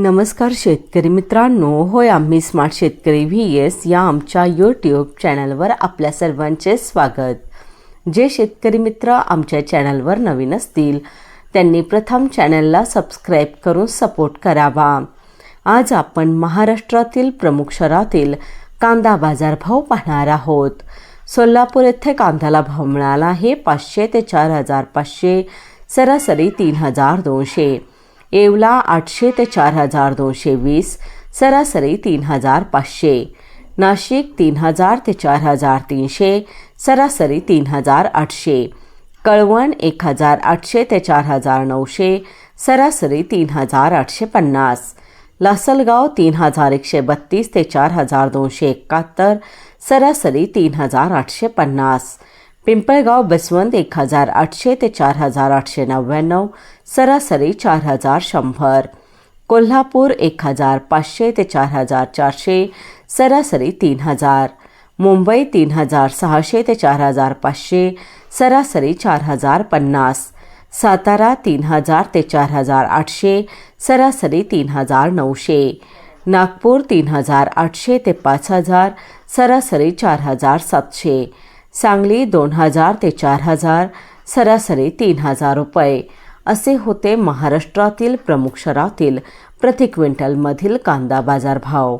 नमस्कार शेतकरी मित्रांनो होय आम्ही स्मार्ट शेतकरी व्ही एस या आमच्या यूट्यूब चॅनलवर आपल्या सर्वांचे स्वागत. जे शेतकरी मित्र आमच्या चॅनलवर नवीन असतील त्यांनी प्रथम चॅनलला सबस्क्राईब करून सपोर्ट करावा. आज आपण महाराष्ट्रातील प्रमुख शहरातील कांदा बाजारभाव पाहणार आहोत. सोलापूर येथे कांद्याला भाव मिळाला आहे पाचशे ते चार हजार पाचशे सरासरी तीन हजार दोनशे. येवला आठशे ते चार हजार दोनशे वीस सरासरी तीन हजार पाचशे. नाशिक तीन हजार ते चार हजार तीनशे सरासरी तीन हजार आठशे. कळवण एक हजार आठशे ते चार हजार नऊशे सरासरी तीन हजार आठशे पन्नास. लासलगाव तीन हजार एकशे बत्तीस ते चार हजार दोनशे एकाहत्तर सरासरी तीन हजार आठशे पन्नास. पिंपळगाव बसवंत एक हजार आठशे ते चार हजार आठशे नव्याण्णव सरासरी चार हजार शंभर. कोल्हापूर एक हजार पाचशे ते चार हजार चारशे सरासरी तीन हजार मुंबई तीन हजार सहाशे ते चार हजार पाचशे सरासरी चार हजार पन्नास सातारा तीन हजार ते चार हजार आठशे सरासरी तीन हजार नऊशे नागपूर तीन हजार आठशे ते पाच हजार सरासरी चार हजार सातशे सांगली दोन हजार ते चार हजार सरासरी तीन हजार रुपये. असे होते महाराष्ट्रातील प्रमुख शहरातील प्रति क्विंटलमधील कांदा बाजारभाव.